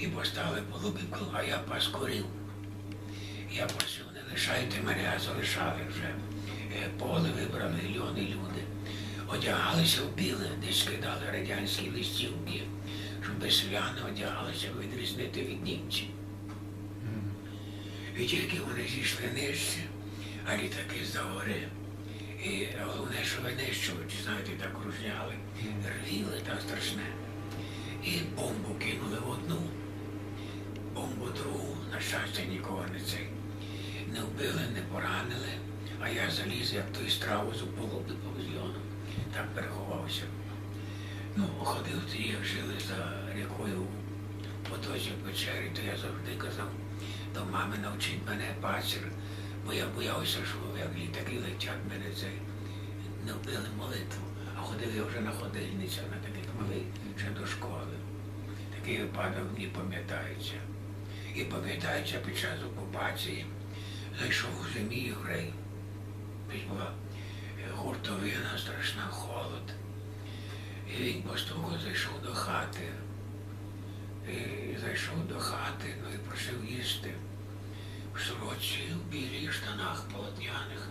і поставили полубівку, а я пас курів. Я просив, не лишайте мене, а залишали вже. Е, Поле вибрали мільйони люди. Одягалися в біле, десь скидали радянські листівки, щоб селяни одягалися відрізнити від німців. І тільки вони зійшли нижче, а літаки з гори. І головне, що винищувачі, знаєте, так кружляли, рвіли так страшне. І бомбу кинули в одну, щастя, нікого не цей. Не вбили, не поранили, а я заліз, як той страус у полубі павільйону, там переховався. Ну, ходив тоді, як жили за рікою в потоці в печері, то я завжди казав, до мами навчить мене пацір, бо я боявся, що як літаки летять мене це не вбили молитву, а ходив я вже на ходильницях, на таких малий, ще до школи. Такий випадок мені пам'ятається. І пам'ятається під час окупації зайшов у зимі єврей. Була е, гуртовина, страшна холод. І він постуку зайшов до хати. І зайшов до хати, ну і просив їсти. В сороці, в білій штанах полотняних.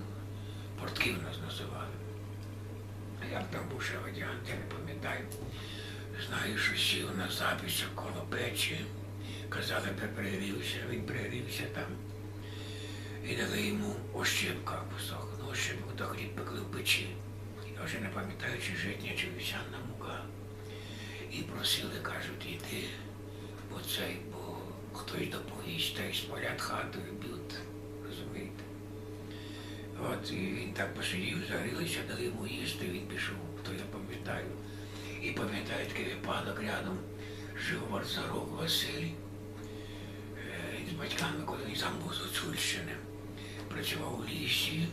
Портків нас називали. Як там був ще варіант, я не пам'ятаю. Знаю, що сів на запічок коло печі. Казали, пригрівся, він пригрівся там. І дали йому ощепка кусок. Ну, ощепку то хліб пекли в печі. Я вже не пам'ятаю, чи житня, чи вівсяна мука. І просили, кажуть, іди, бо цей, бо хтось доповість, та й спалять хату і б'ють. Розумієте? От і він так посидів, загрілися, дали йому їсти, він пішов, то я пам'ятаю. І пам'ятаю такий випадок рядом жив Варцарок Василь. Батьками, коли він сам був з Гуцульщини, працював у лісі,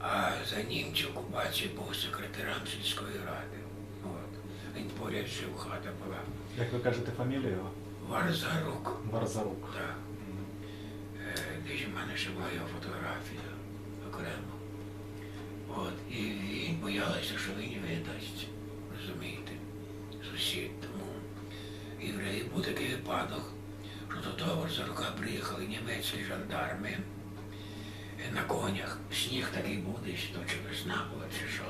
а за німців окупації був секретарем сільської ради. От. Він поряд жив, хата була. Як ви кажете фамілію його? Варзарук. Варзарук. Так. Е, Десь в мене ще була його фотографія окремо. От, і він боялася, що він видасть, розумієте, сусід. Тому євреї був такий випадок, до того рука приїхали німецькі жандарми е, на конях. Сніг такий був десь, то чи весна була, чи що,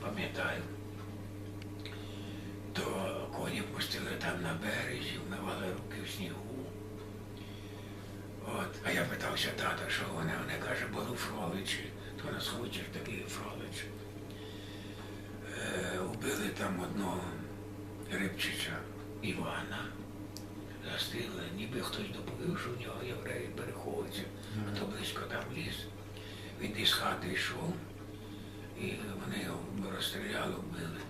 пам'ятаю. То коні пустили там на березі, вмивали руки в снігу. От, а я питався тата, що вони, вони каже, були Фроличі, то нас хочеш такий Фролич. Е, убили там одного рибчича Івана, застигли, ніби хтось доповів, що в нього євреї переховуються, а то близько там ліс. Він із хати йшов, і вони його розстріляли, вбили.